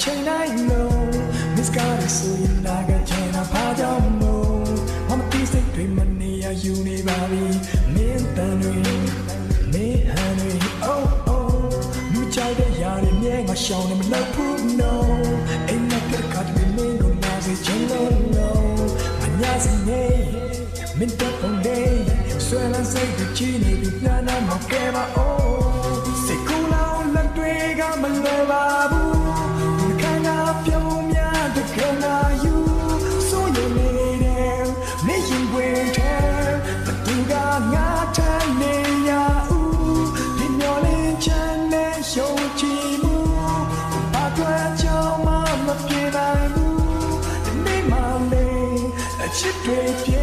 တဲ့ချိန်တိုင်းလုံး Miss ကားရဆိုရင်နာကချင်တာဘာကြောင့်မို့မမသိစိတ်တွေမနေရယူနေပါပြီမင်းတန်တွေမင်းဟန်တွေ oh oh လူချိုက်တဲ့ຢာတွေမြဲငါရှောင်းနေမလို့ဘူး no အိမ်မက်ကကတ်မင်းကိုနာစေချင်လို့ no အညာစီနေမင်းတပ်ပုံလေးဆွဲလန်းစိတ်တွေချီနေပြီနာနာမကဲပါ oh စိတ်ကူလောင်လက်တွေကမလွယ်ပါဘူး te